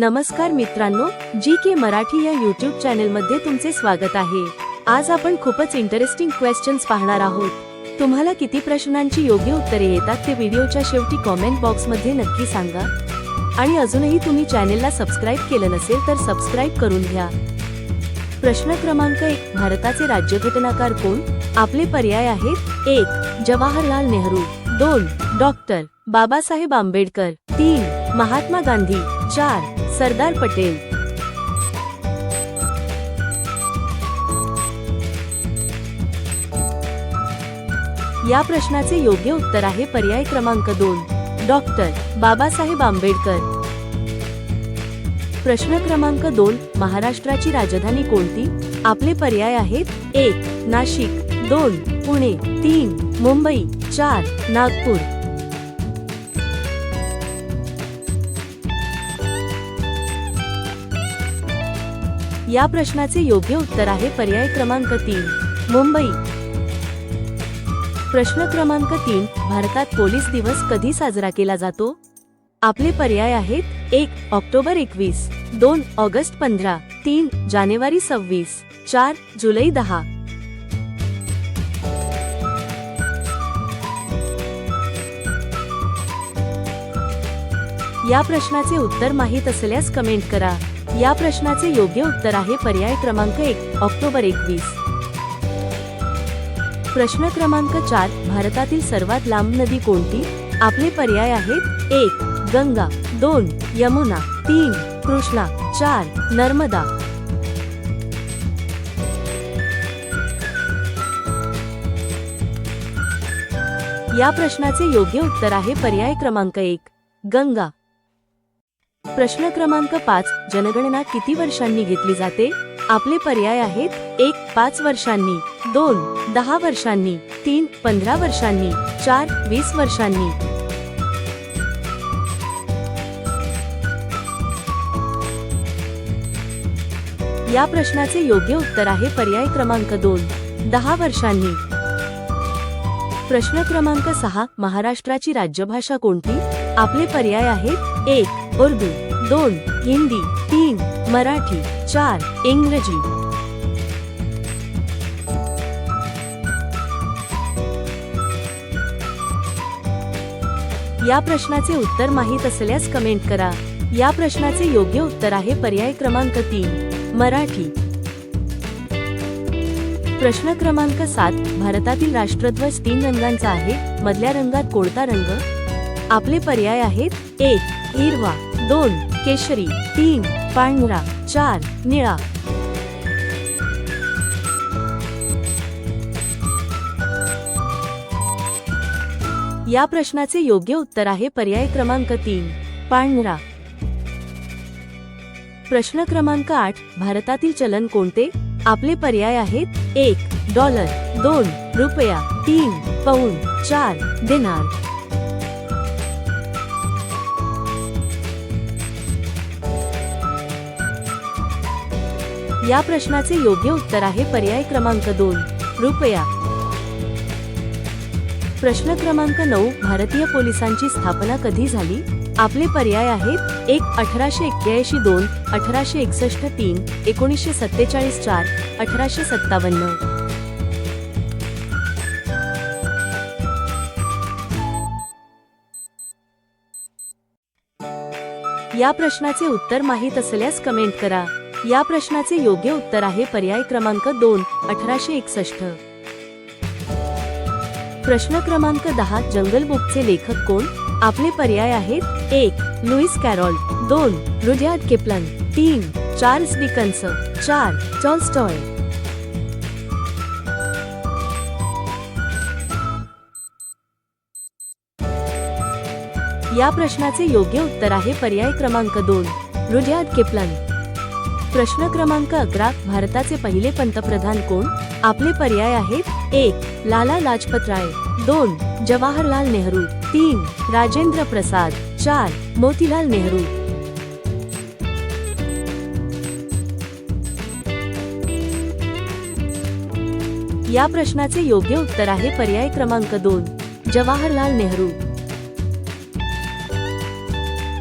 नमस्कार मित्रांनो जी के मराठी या युट्यूब चॅनलमध्ये तुमचे स्वागत आहे. आज आपण खूपच इंटरेस्टिंग क्वेश्चन्स पाहणार आहोत. तुम्हाला किती प्रश्नांची योग्य उत्तरे येतात ते व्हिडिओच्या शेवटी कॉमेंट बॉक्समध्ये नक्की सांगा. आणि अजूनही तुम्ही चॅनेलला सबस्क्राईब केलं नसेल तर सबस्क्राईब करून घ्या. प्रश्न क्रमांक एक भारताचे राज्यघटनाकार कोण? आपले पर्याय आहेत एक जवाहरलाल नेहरू दोन डॉक्टर बाबासाहेब आंबेडकर तीन महात्मा गांधी चार सरदार पटेल. या प्रश्नाचे योग्य उत्तर आहे पर्याय क्रमांक दोन. डॉक्टर बाबासाहेब आंबेडकर. प्रश्न क्रमांक दोन महाराष्ट्राची राजधानी कोणती? आपले पर्याय आहेत एक नाशिक दोन पुणे तीन मुंबई चार नागपूर. या प्रश्नाचे योग्य उत्तर आहे पर्याय क्रमांक तीन मुंबई. प्रश्न क्रमांक तीन भारतात पोलीस दिवस कधी साजरा केला जातो? आपले पर्याय आहेत एक ऑक्टोबर एकवीस दोन ऑगस्ट पंधरा तीन जानेवारी सव्वीस चार जुलै दहा. या प्रश्नाचे उत्तर माहीत असल्यास कमेंट करा. या प्रश्नाचे योग्य उत्तर आहे पर्याय क्रमांक एक ऑक्टोबर एकवीस. प्रश्न क्रमांक चार भारतातील सर्वात लांब नदी कोणती? आपले पर्याय आहेत एक गंगा दोन यमुना तीन कृष्णा चार नर्मदा. या प्रश्नाचे योग्य उत्तर आहे पर्याय क्रमांक एक गंगा. प्रश्न क्रमांक पाच जनगणना किती वर्षांनी घेतली जाते? आपले पर्याय आहेत एक पाच वर्षांनी दोन दहा वर्षांनी तीन पंधरा वर्षांनी चार वीस वर्षांनी. या प्रश्नाचे योग्य उत्तर आहे पर्याय क्रमांक दोन दहा वर्षांनी. प्रश्न क्रमांक सहा महाराष्ट्राची राज्यभाषा कोणती? आपले पर्याय आहेत एक उर्दू. दोन हिंदी तीन मराठी चार इंग्रजी. या प्रश्नाचे उत्तर माहीत असल्यास कमेंट करा. या प्रश्नाचे योग्य उत्तर आहे पर्याय क्रमांक तीन मराठी. प्रश्न क्रमांक सात भारतातील राष्ट्रध्वज तीन रंगांचा आहे मधल्या रंगात कोणता रंग? आपले पर्याय आहेत एक हिरवा. दोन केशरी तीन पांढरा चार निळा. या प्रश्नाचे योग्य उत्तर आहे पर्याय क्रमांक तीन पांढरा. प्रश्न क्रमांक आठ भारतातील चलन कोणते? आपले पर्याय आहेत एक डॉलर दोन रुपया तीन पौंड चार देणार या प्रश्नाचे योग्य उत्तर आहे पर्याय क्रमांक दोन. रुपया. प्रश्न क्रमांक नऊ भारतीय पोलिसांची स्थापना कधी झाली? आपले पर्याय आहेत एक अठराशे एक्क्याऐंशी दोन अठराशे एकसष्ट तीन एकोणीसशे सत्तेचाळीस चार अठराशे सत्तावन्न. या प्रश्नाचे उत्तर माहीत असल्यास कमेंट करा. या प्रश्नाचे योग्य उत्तर आहे पर्याय क्रमांक दोन अठराशे एकसष्ट. प्रश्न क्रमांक दहा जंगल बुकचे लेखक कोण? आपले पर्याय आहेत एक लुईस कॅरॉल दोन रुडयार्ड किपलन तीन चार्ल्स डिकन्स चार टॉल्स्टॉय या प्रश्नाचे योग्य उत्तर आहे पर्याय क्रमांक दोन रुडयार्ड किपलन. प्रश्न क्रमांक अकरा भारताचे पहिले पंतप्रधान कोण? आपले पर्याय आहेत एक लाला लाजपत राय. दोन जवाहरलाल नेहरू. तीन राजेंद्र प्रसाद. चार मोतीलाल नेहरू. या प्रश्नाचे योग्य उत्तर आहे पर्याय क्रमांक दोन जवाहरलाल नेहरू.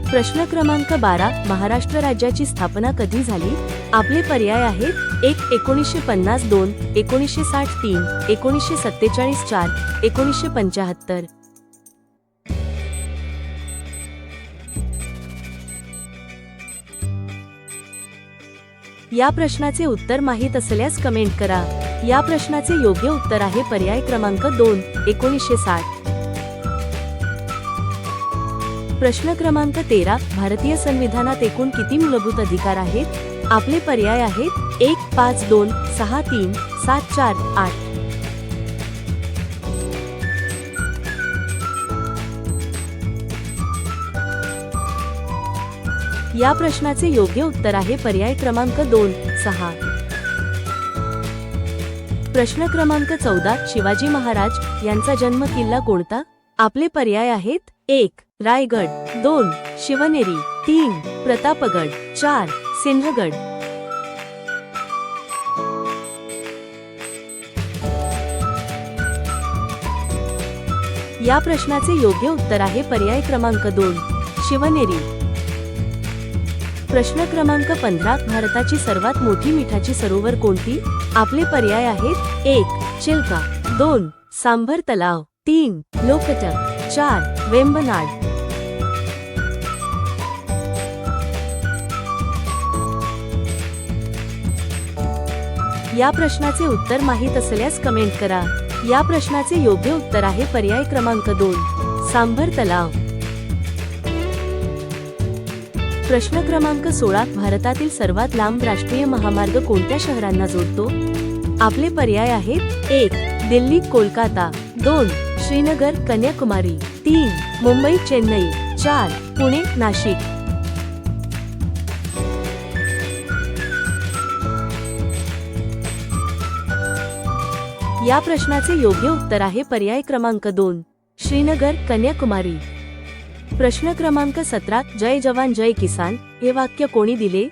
प्रश्न क्रमांक बारा महाराष्ट्र राज्याची स्थापना कधी झाली? आपले पर्याय आहेत एक एकोणीसशे पन्नास दोन एकोणीसशे साठ तीन एकोणीसशे सत्तेचाळीस चार एकोणीसशे पंचाहत्तर. या प्रश्नाचे उत्तर माहीत असल्यास कमेंट करा. या प्रश्नाचे योग्य उत्तर आहे पर्याय क्रमांक दोन एकोणीसशे साठ. प्रश्न क्रमांक तेरा भारतीय संविधानात एकूण किती मूलभूत अधिकार आहेत? आपले पर्याय आहेत एक पाच दोन सहा तीन सात चार आठ. या प्रश्नाचे योग्य उत्तर आहे पर्याय क्रमांक दोन सहा. प्रश्न क्रमांक चौदा शिवाजी महाराज यांचा जन्म किल्ला कोणता? आपले पर्याय आहेत एक रायगड दोन शिवनेरी तीन प्रतापगड चार सिंहगड. या प्रश्नाचे योग्य उत्तर आहे पर्याय क्रमांक दोन शिवनेरी. प्रश्न क्रमांक पंधरा भारताची सर्वात मोठी मिठाची सरोवर कोणती? आपले पर्याय आहेत एक चिल्का. दोन सांभर तलाव. तीन लोकटक. चार वेंबनाड या प्रश्नाचे उत्तर माहीत असल्यास कमेंट करा. या प्रश्नाचे योग्य उत्तर आहे पर्याय क्रमांक दोन. सांभर तलाव. प्रश्न क्रमांक सोळा भारतातील सर्वात लांब राष्ट्रीय महामार्ग कोणत्या शहरांना जोडतो? आपले पर्याय आहेत एक दिल्ली कोलकाता दोन श्रीनगर कन्याकुमारी तीन मुंबई चेन्नई चार पुणे नाशिक. या प्रश्नाचे योग्य उत्तर आहे पर्याय क्रमांक दोन श्रीनगर कन्याकुमारी. प्रश्न क्रमांक सतरा जय जवान जय किसान हे वाक्य कोणी दिले?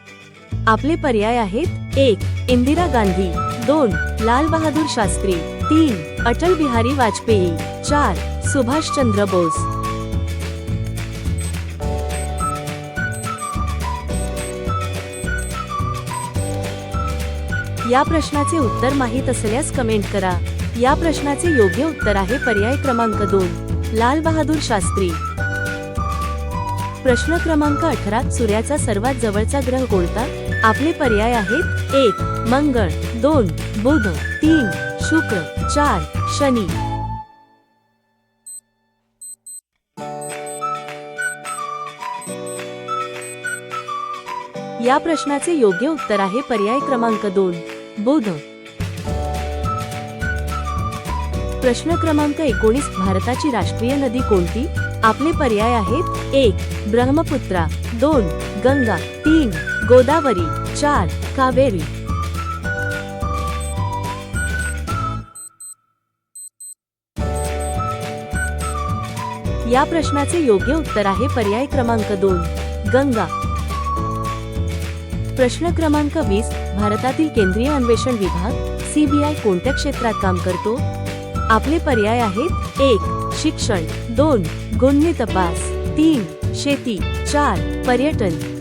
आपले पर्याय आहेत एक इंदिरा गांधी दोन लाल बहादूर शास्त्री तीन अटल बिहारी वाजपेयी चार सुभाषचंद्र बोस. या प्रश्नाचे उत्तर माहीत असल्यास कमेंट करा. या प्रश्नाचे योग्य उत्तर आहे पर्याय क्रमांक दोन लाल बहादूर शास्त्री. प्रश्न क्रमांक अठरा सूर्याचा सर्वात जवळचा ग्रह कोणता? आपले पर्याय आहेत एक मंगळ दोन बुध तीन शुक्र चार शनी. या प्रश्नाचे योग्य उत्तर आहे पर्याय क्रमांक दोन बोध. प्रश्न क्रमांक एकोणीस भारताची राष्ट्रीय नदी कोणती? आपले पर्याय आहेत एक ब्रह्मपुत्रा दोन गंगा तीन गोदावरी चार कावेरी. या प्रश्नाचे योग्य उत्तर आहे पर्याय क्रमांक दोन गंगा. प्रश्न क्रमांक वीस भारतातील केंद्रीय अन्वेषण विभाग सीबीआय कोणत्या क्षेत्रात काम करतो? आपले पर्याय आहेत एक शिक्षण दोन गुन्हे तपास तीन शेती चार पर्यटन.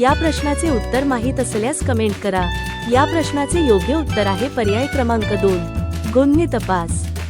या प्रश्नाचे उत्तर माहीत असल्यास कमेंट करा. या प्रश्नाचे योग्य उत्तर आहे पर्याय क्रमांक दोन गुन्हे तपास.